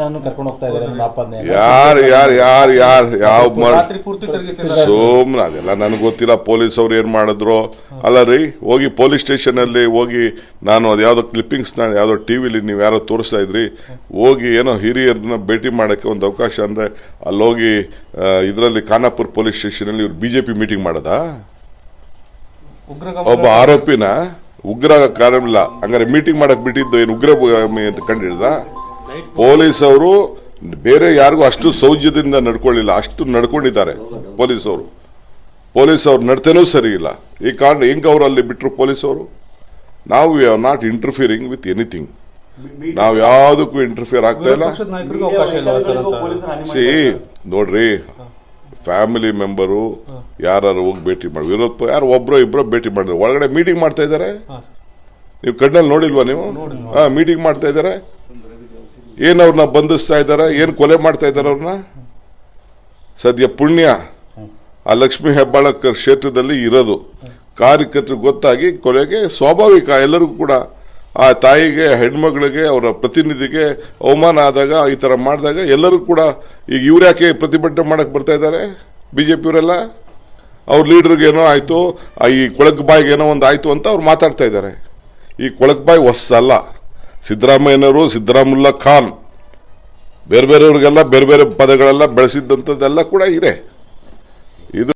ನಾನು ಕರ್ಕೊಂಡು ಹೋಗ್ತಾ ಇದ್ದಾರೆ ಒಂದು ಆಪಾದನೆ ಯಾರು ಯಾರು ಯಾರು ಯಾರು ಯಾವ ಮಾಡ್ ರಾತ್ರಿ ಪೂರ್ತಿ ತಿರುಗಿಸಿದ್ದಾರೆ ಸೋಮ್ನ ಅದೆಲ್ಲ ನನಗೆ ಗೊತ್ತಿಲ್ಲ ಪೊಲೀಸ್ ಅವ್ರು ಏನ್ ಮಾಡಿದ್ರು. ಅಲ್ಲ ರೀ ಹೋಗಿ ಪೊಲೀಸ್ ಸ್ಟೇಷನ್ ಅಲ್ಲಿ ಹೋಗಿ ನಾನು ಅದು ಯಾವ್ದೋ ಕ್ಲಿಪ್ಪಿಂಗ್ಸ್ ನಾನು ಯಾವ್ದೋ ಟಿವಿಲಿ ನೀವು ಯಾರೋ ತೋರಿಸ್ತಾ ಇದ್ರಿ. ಹೋಗಿ ಏನೋ ಹಿರಿಯರನ್ನ ಭೇಟಿ ಮಾಡಕ್ಕೆ ಒಂದು ಅವಕಾಶ ಅಂದ್ರೆ ಅಲ್ಲಿ ಹೋಗಿ ಇದರಲ್ಲಿ ಖಾನಾಪುರ್ ಪೊಲೀಸ್ ಸ್ಟೇಷನ್ ಅಲ್ಲಿ ಇವ್ರು ಬಿಜೆಪಿ ಮೀಟಿಂಗ್ ಮಾಡದಾ? ಉಗ್ರ ಒಬ್ಬ ಆರೋಪಿನ ಉಗ್ರ ಕಾರ್ಯವಿಲ್ಲ. ಹಂಗಾರೆ ಮೀಟಿಂಗ್ ಮಾಡಕ್ ಬಿಟ್ಟಿದ್ದು ಏನು ಉಗ್ರ ಅಂತ ಕಂಡಿಡ್ದ? ಪೊಲೀಸ್ ಅವರು ಬೇರೆ ಯಾರಿಗೂ ಅಷ್ಟು ಸೌಜ್ಯದಿಂದ ನಡ್ಕೊಳ್ಳಿಲ್ಲ ಅಷ್ಟು ನಡ್ಕೊಂಡಿದ್ದಾರೆ ಪೊಲೀಸ್ ಅವರು ಪೊಲೀಸ್ ಅವ್ರ ನಡ್ತೇನೂ ಸರಿ ಇಲ್ಲ. ಈ ಕಾರಣ ಹೆಂಗ್ ಅವರು ಅಲ್ಲಿ ಬಿಟ್ರು ಪೊಲೀಸ್ ಅವರು ನಾವು we are not interfering with anything. ನಾವು ಯಾವುದಕ್ಕೂ ಇಂಟರ್ಫಿಯರ್ ಆಗ್ತಾ ಇಲ್ಲ. ಸಿ ನೋಡ್ರಿ ಫ್ಯಾಮಿಲಿ ಮೆಂಬರು ಯಾರು ಹೋಗಿ ಭೇಟಿ ಮಾಡಿ ವಿರೋಧ ಯಾರು ಒಬ್ರು ಇಬ್ರು ಭೇಟಿ ಮಾಡಿದ್ರು. ಒಳಗಡೆ ಮೀಟಿಂಗ್ ಮಾಡ್ತಾ ಇದ್ದಾರೆ? ನೀವು ಕಣ್ಣಲ್ಲಿ ನೋಡಿಲ್ವಾ ನೀವು? ಮೀಟಿಂಗ್ ಮಾಡ್ತಾ ಇದ್ದಾರೆ? ಏನ್ ಅವ್ರನ್ನ ಬಂಧಿಸ್ತಾ ಇದ್ದಾರೆ ಏನು ಕೊಲೆ ಮಾಡ್ತಾ ಇದ್ದಾರೆ ಅವ್ರನ್ನ? ಸದ್ಯ ಪುಣ್ಯ. ಆ ಲಕ್ಷ್ಮೀ ಹೆಬ್ಬಾಳಕರ್ ಕ್ಷೇತ್ರದಲ್ಲಿ ಇರೋದು. ಕಾರ್ಯಕರ್ತರು ಗೊತ್ತಾಗಿ ಕೊಲೆಗೆ ಸ್ವಾಭಾವಿಕ. ಎಲ್ಲರಿಗೂ ಕೂಡ ಆ ತಾಯಿಗೆ, ಹೆಣ್ಮಗಳಿಗೆ, ಅವರ ಪ್ರತಿನಿಧಿಗೆ ಅವಮಾನ ಆದಾಗ, ಈ ಥರ ಮಾಡಿದಾಗ ಎಲ್ಲರೂ ಕೂಡ ಈಗ ಇವ್ರು ಯಾಕೆ ಪ್ರತಿಭಟನೆ ಮಾಡಕ್ಕೆ ಬರ್ತಾ ಇದ್ದಾರೆ? ಬಿಜೆಪಿಯವರೆಲ್ಲ ಅವ್ರ ಲೀಡರ್ಗೆ ಏನೋ ಆಯಿತು ಈ ಕೊಳಕ್ ಬಾಯಿಗೆ ಏನೋ ಒಂದು ಆಯಿತು ಅಂತ ಅವ್ರು ಮಾತಾಡ್ತಾ ಇದ್ದಾರೆ. ಈ ಕೊಳಕ್ ಬಾಯಿ ಹೊಸಲ್ಲ ಸಿದ್ದರಾಮಯ್ಯನವರು ಸಿದ್ದರಾಮುಲ್ಲಾ ಖಾನ್ ಬೇರೆ ಬೇರೆಯವ್ರಿಗೆಲ್ಲ ಬೇರೆ ಬೇರೆ ಪದಗಳೆಲ್ಲ ಬೆಳೆಸಿದ್ದಂಥದ್ದೆಲ್ಲ ಕೂಡ ಇದೆ. ಇದು